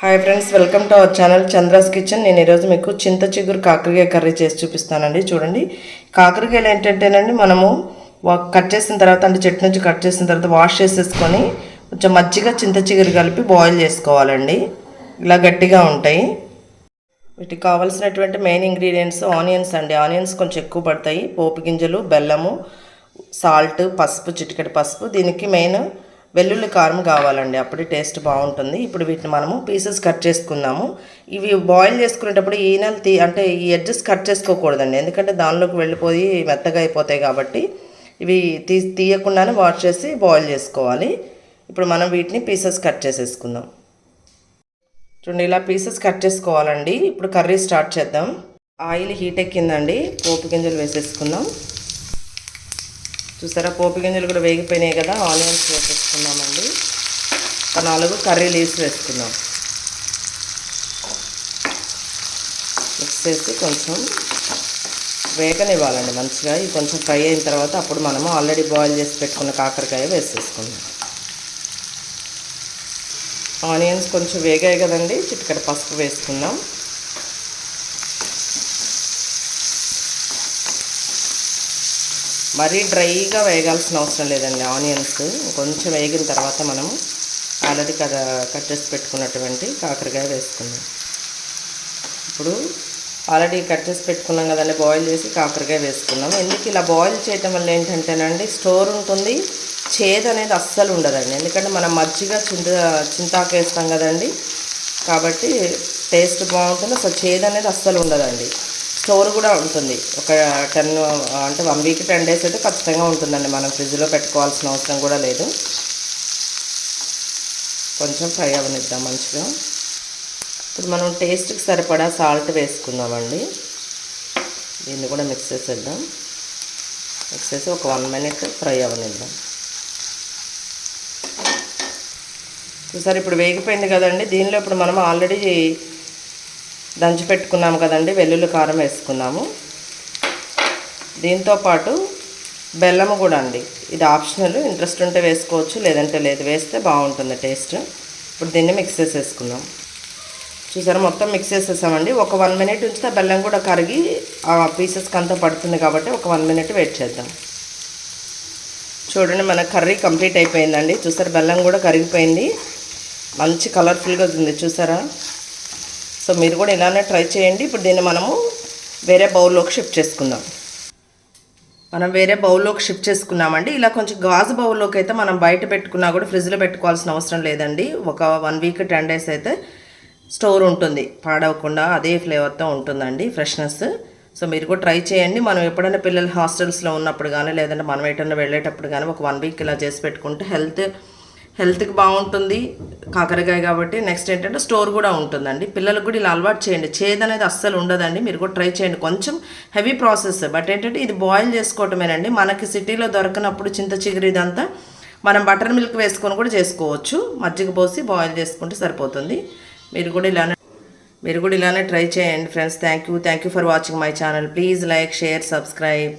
Hi friends welcome to our channel Chandra's kitchen నేను ఈరోజు మీకు చింత చిగురు కాకరకాయ కర్రీ చేసి చూపిస్తానండి. చూడండి. కాకరకాయలు ఏంటంటేనండి మనము కట్ చేసిన తర్వాత అంటే చెట్టు నుంచి కట్ చేసిన తర్వాత వాష్ చేసేసుకొని కొంచెం మజ్జిగ చింత చిగురు కలిపి బాయిల్ చేసుకోవాలండి. ఇలా గట్టిగా ఉంటాయి. వీటికి కావాల్సినటువంటి మెయిన్ ఇంగ్రీడియంట్స్ ఆనియన్స్ అండి. ఆనియన్స్ కొంచెం ఎక్కువ పడతాయి. పోపు గింజలు బెల్లము సాల్ట్ పసుపు చిటికటి పసుపు. దీనికి మెయిన్ వెల్లుల్లి కారం కావాలండి. అప్పుడే టేస్ట్ బాగుంటుంది. ఇప్పుడు వీటిని మనము పీసెస్ కట్ చేసుకుందాము. ఇవి బాయిల్ చేసుకునేటప్పుడు ఈనెలు తీ అంటే ఈ ఎడ్జెస్ కట్ చేసుకోకూడదండి. ఎందుకంటే దానిలోకి వెళ్ళిపోయి మెత్తగా అయిపోతాయి కాబట్టి ఇవి తీ తీయకుండానే వాష్ చేసి బాయిల్ చేసుకోవాలి. ఇప్పుడు మనం వీటిని పీసెస్ కట్ చేసేసుకుందాం. చూడండి ఇలా పీసెస్ కట్ చేసుకోవాలండి. ఇప్పుడు కర్రీ స్టార్ట్ చేద్దాం. ఆయిల్ హీట్ ఎక్కిందండి. పోపు గింజలు వేసేసుకుందాం. చూసారా? పోపు గింజలు కూడా వేగిపోయినాయి కదా ఆనియన్స్ వేసేసుకున్నామండి ఒక నాలుగు కర్రీ లీవ్స్ వేసుకున్నాం మిక్స్ చేసి కొంచెం వేగనివ్వాలండి మంచిగా. ఇవి కొంచెం ఫ్రై అయిన తర్వాత అప్పుడు మనము ఆల్రెడీ బాయిల్ చేసి పెట్టుకున్న కాకరకాయ వేసేసుకుందాం. ఆనియన్స్ కొంచెం వేగాయి కదండి చిటికెడ పసుపు వేసుకుందాం. మరీ డ్రైగా వేగాల్సిన అవసరం లేదండి. ఆనియన్స్ కొంచెం వేగిన తర్వాత మనము ఆల్రెడీ కదా కట్ చేసి పెట్టుకున్నటువంటి కాకరకాయ వేసుకుందాం. ఇప్పుడు ఆల్రెడీ కట్ చేసి పెట్టుకున్నాం కదండి బాయిల్ చేసి కాకరకాయ వేసుకున్నాం. ఎందుకు ఇలా బాయిల్ చేయటం వల్ల ఏంటంటేనండి స్టోర్ ఉంటుంది చేదు అనేది అస్సలు ఉండదండి. ఎందుకంటే మనం మజ్జిగ చింత చింతాకు వేస్తాం కదండి. కాబట్టి టేస్ట్ బాగుంటుంది అసలు చేదు అనేది అస్సలు ఉండదండి. స్టోర్ కూడా ఉంటుంది. ఒక టెన్ అంటే వన్ వీక్ టెన్ డేస్ అయితే ఖచ్చితంగా ఉంటుందండి. మనం ఫ్రిడ్జ్లో పెట్టుకోవాల్సిన అవసరం కూడా లేదు. కొంచెం ఫ్రై అవనిద్దాం మంచిగా. ఇప్పుడు మనం టేస్ట్కి సరిపడా సాల్ట్ వేసుకుందామండి. దీన్ని కూడా మిక్స్ చేసేద్దాం. మిక్స్ చేసి ఒక వన్ మినిట్ ఫ్రై అవనిద్దాం. చూసారు ఇప్పుడు వేగిపోయింది కదండి. దీనిలో ఇప్పుడు మనం ఆల్రెడీ దంచి పెట్టుకున్నాము కదండి వెల్లుల్లి కారం వేసుకున్నాము. దీంతో పాటు బెల్లము కూడా అండి. ఇది ఆప్షనల్ ఇంట్రెస్ట్ ఉంటే వేసుకోవచ్చు లేదంటే లేదు. వేస్తే బాగుంటుంది టేస్ట్. ఇప్పుడు దీన్ని మిక్స్ చేసేసుకుందాం చూసారా మొత్తం మిక్స్ చేసేసామండి. ఒక వన్ మినిట్ ఉంచితే బెల్లం కూడా కరిగి ఆ పీసెస్కి అంతా పడుతుంది కాబట్టి ఒక వన్ మినిట్ వెయిట్ చేద్దాం. చూడండి మన కర్రీ కంప్లీట్ అయిపోయిందండి. చూసారా బెల్లం కూడా కరిగిపోయింది. మంచి కలర్ఫుల్గా ఉంది. చూసారా? సో మీరు కూడా ఇలానే ట్రై చేయండి. ఇప్పుడు దీన్ని మనము వేరే బౌల్లోకి షిఫ్ట్ చేసుకుందాం. మనం వేరే బౌల్లోకి షిఫ్ట్ చేసుకున్నామండి. ఇలా కొంచెం గాజు బౌల్లోకి అయితే మనం బయట పెట్టుకున్నా కూడా ఫ్రిడ్జ్లో పెట్టుకోవాల్సిన అవసరం లేదండి. ఒక వన్ వీక్ టెన్ డేస్ అయితే స్టోర్ ఉంటుంది. పాడవకుండా అదే ఫ్లేవర్తో ఉంటుందండి ఫ్రెష్నెస్. సో మీరు కూడా ట్రై చేయండి. మనం ఎప్పుడైనా పిల్లలు హాస్టల్స్లో ఉన్నప్పుడు కానీ లేదంటే మనం ఎటన్నా వెళ్ళేటప్పుడు కానీ ఒక వన్ వీక్ ఇలా చేసి పెట్టుకుంటే హెల్త్ హెల్త్కి బాగుంటుంది కాకరకాయ కాబట్టి. నెక్స్ట్ ఏంటంటే స్టోర్ కూడా ఉంటుందండి. పిల్లలకు కూడా ఇలా అలవాటు చేయండి. చేదు అనేది అస్సలు ఉండదండి. మీరు కూడా ట్రై చేయండి. కొంచెం హెవీ ప్రాసెస్. బట్ ఏంటంటే ఇది బాయిల్ చేసుకోవటమేనండి. మనకి సిటీలో దొరకనప్పుడు చింత చిగురు ఇదంతా మనం బటర్ మిల్క్ వేసుకొని కూడా చేసుకోవచ్చు. మజ్జిగ పోసి బాయిల్ చేసుకుంటే సరిపోతుంది. మీరు కూడా ఇలానే మీరు కూడా ఇలానే ట్రై చేయండి friends. Thank you thank you for watching my channel. Please like share subscribe.